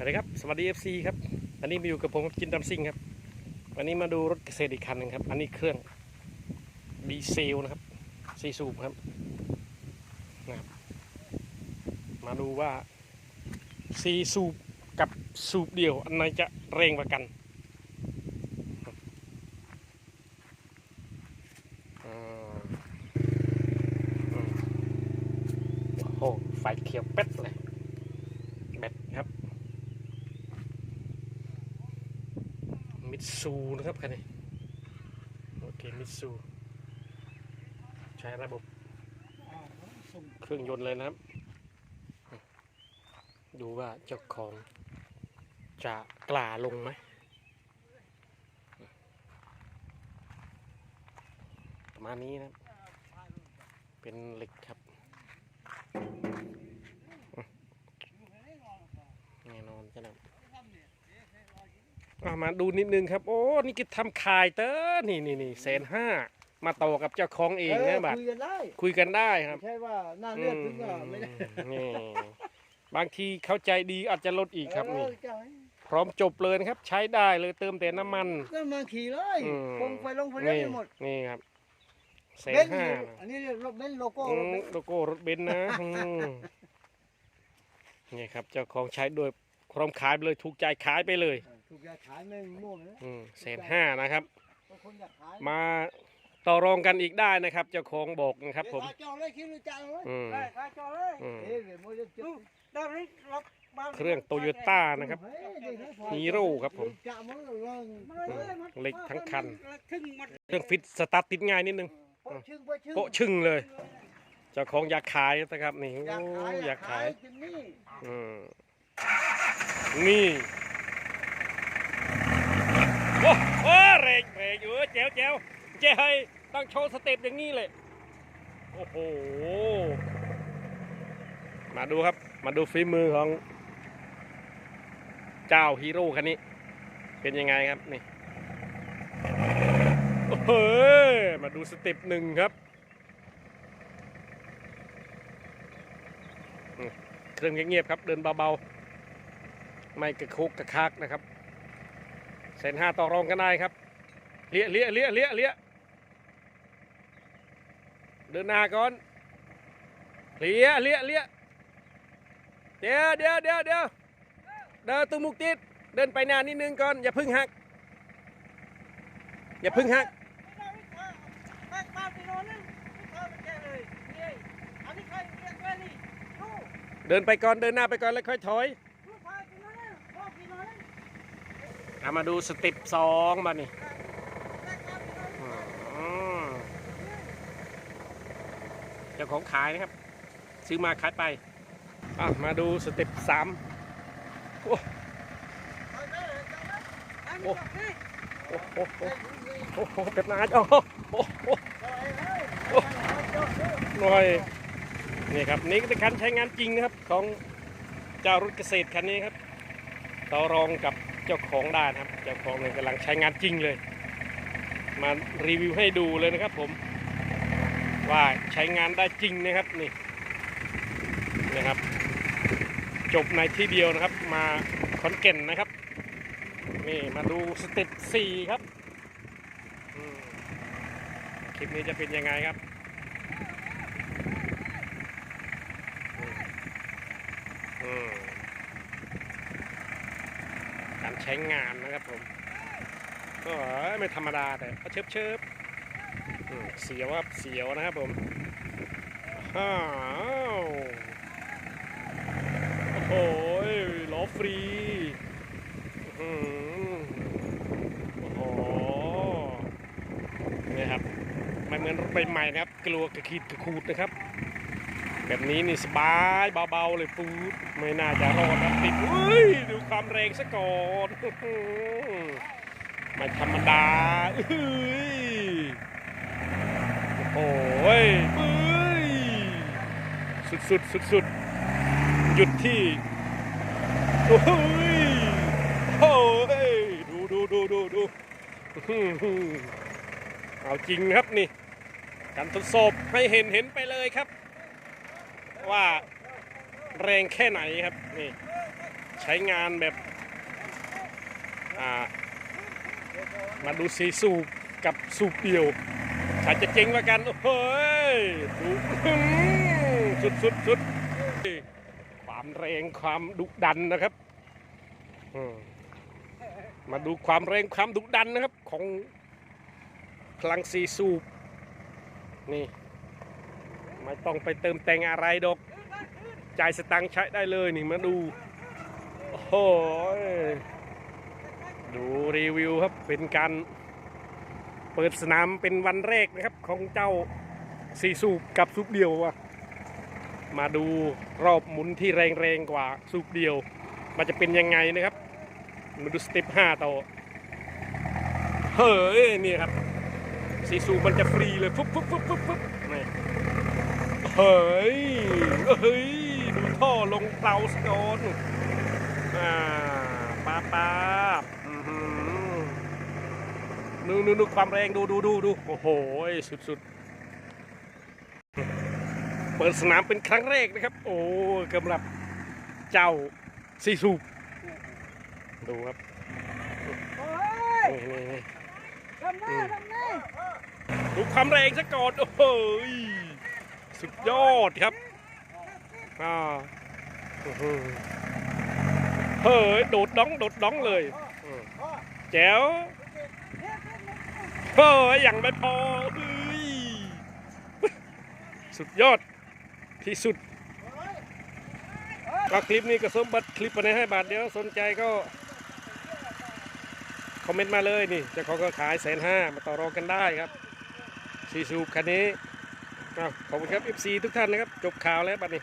สวัสดีครับสวัสดี FC ครับวันนี้มาอยู่กับผมจินดำซิงครับวันนี้มาดูรถเกษตรอีกคันหนึ่งครับ อันนี้เครื่องดีเซลนะครับซีสูบครับนะครับ มาดูว่าซีสูบกับสูบเดียว อันไหนจะเร่งกว่ากันโอ้โหไฟเขียวเป็ดเลย แบตครับ มิตซูนะครับคันนี้โอเคมิตซูใช้ระบบเครื่องยนต์เลยนะครับ ดูว่าเจ้าของจะกล้าลงไหมประมาณนี้นะครับเป็นเหล็กครับแน่นอนจะนำอะ มาดูนิดนึงครับ โอ้นี่กิทำขายเตอนี่นี่นี่แสนห้ามาต่อกับเจ้าของเองนะบัตรคุยกันได้คุยกันได้ครับไม่ใช่ว่าหน้าเลือดถึงก็ไม่ได้อืมนี่บางทีเข้าใจดีอาจจะลดอีกครับนี่เออจ่ายพร้อมจบเลยนะครับ ใช้ได้เลยเติมแต่น้ำมันก็มาขี่เลยอืมคงไฟลงไฟเลี้ยวนี่ไปหมดนี่ครับแสนเบนซ์ห้าอันนี้เรียกรถเบนซ์โลโก้อืรถมเบนซ์โลโก้รถเบนซ์นะอืมนี่ครับเจ้าของใช้โดยพร้อมขายไปเลยถูกใจขายไปเลย ถูกอยากขายแม่งม่วงนะอืมแสนห้านะครับ บางคนอยากขายมาต่อรองกันอีกได้นะครับ เจ้าของบอกนะครับ ผม เดี๋ยวขายจองเลยคิดหรือจ่ายเลยอืมได้ขายจองเลยอืมเอ้ยเดี๋ยวมันจะเจ็บตอนนี้เราบ้านเครื่องโตโยต้านะครับ เฮ้ยเดี๋ยวนะพอฮีโร่ครับผม จะเอามันลงเหล็กทั้งคัน ครึ่งมันเครื่องฟิตสตาร์ทติดง่ายนิดนึงโปะชึ่งโปะชึ่งโปะชึ่งเลยเจ้าของอยากขายนะครับนี่อยากโอ้ขายอยากขายจนนี่อืมนี่ โอ้โหเรกเรกอยู่เจ๋วเจ๋วเจ๋ยต้องโชว์สเต็ปอย่างนี้เลย โอ้โห มาดูครับ มาดูฝีมือของ เจ้าฮีโร่คันนี้ เป็นยังไงครับนี่โอ้โหมาดูสเต็ปหนึ่งครับ เครื่องเงียบๆครับ เดินเบาๆ ไม่กระคุกกระคักนะครับ เซนห้าต่อรองกันได้ครับเลี้ยเลี้ยเลี้ยเลี้ยเลี้ยเดินหน้าก่อนเลี้ยเลี้ยเลี้ยเดี๋ยวเดี๋ยวเดี๋ยวเดี๋ยวเดินตุ้มุกติดเดินไปหน้านิดนึงก่อนอย่าพึ่งหัก อย่าพึ่งหักเดินไปก่อนเดินหน้าไปก่อนแล้วค่อยถอย ลูกพายไปนอนนึงพ่อไปนอนนึง เอามาดูสเต็ปสองมานี่แม่บ้านไปนอนนึงอืมเจ้าของขายนะครับ ซื้อมาขายไปมาดูสเต็ปสามไปแม่เลยจังเลยอันนี้บอกให้โอ้โหโอ้โหเป็ดนาจโอ้โหโอ้หน่อยนี่ครับนี่ก็เป็นคันใช้งานจริงนะครับของเจ้ารถเกษตรคันนี้ครับต่อรองกับ เจ้าของได้นะครับ เจ้าของเนี่ยกำลังใช้งานจริงเลย มารีวิวให้ดูเลยนะครับผม ว่าใช้งานได้จริงนะครับนี่นะครับ จบในที่เดียวนะครับ มาขอนแก่นนะครับนี่มาดูสเต็ปสี่ครับคลิปนี้จะเป็นยังไงครับอืมอืมการ ใช้งานนะครับผมก็ไม่ธรรมดาแต่ก็เชิบเชิบเสียวครับเสียวนะครับผมอ้าวโอ้โหล้อฟรีอืมโอ้โหนี่ครับไม่เหมือนรถใหม่ๆนะครับ กลัวกระขีดกระขูดนะครับ แบบนี้นี่สบายเบาๆเลยปูดไม่น่าจะรอดนะติดอุ้ยดูความแรงซะก่อนไม่ธรรมดาเอ้ยโอ้โหเอ้ยสุดๆสุดๆหยุดที่โอ้ยโอ้ยดูดูดูดูดูเอาจริงครับนี่การทดสอบให้เห็นเห็นไปเลยครับ ว่าแรงแค่ไหนครับนี่ใช้งานแบบอ่ามาดูสีสูบกับสูบเดียวใครจะเจ๋งกว่ากันโอ้ยดูสุดสุดสุดความแรงความดุดันนะครับมมาดูความแรงความดุดันนะครับของพลังสีสูบนี่ ไม่ต้องไปเติมแต่งอะไรดอกจ่ายสตังค์ใช้ได้เลยนี่มาดูโอ้โหดูรีวิวครับเป็นการเปิดสนามเป็นวันแรกนะครับของเจ้าสีสูบกับสูบเดียวอะมาดูรอบหมุนที่แรงๆกว่าสูบเดียว มันจะเป็นยังไงนะครับ มาดูสเต็ปห้าต่อเฮ้ยนี่ครับสีสูบมันจะฟรีเลยฟุ๊บฟุ๊บฟุ๊บฟุ๊บ เฮ้ยเฮ้ย ดูท่อลงเตาสกอนอ่าป้าป้าอื้อหือดูดูดูความแรงดูดูดูดูโอ้โหสุดสุดเปิดสนามเป็นครั้งแรกนะครับ โอ้กำลับเจ้าซีซูดูครับโอ้ยทำหน้ทำหน้ดูความแรงซะก่อน โอ้ย สุดยอดครับอ่าเฮ้ยโดดดองโดดดองเลยแจ๋วเฮ้ยย่างไม่พอเฮ้ยสุดยอดที่สุดก็คลิปนี้ก็สมบัติคลิปไปในให้บาทเดียวสนใจก็คอมเมนต์มาเลยนี่เจ้าของก็ขายแสนห้ามาต่อรองกันได้ครับซีซูคันนี้ ขอบคุณครับ FC ทุกท่านนะครับ จบข่าวแล้วบัดนี้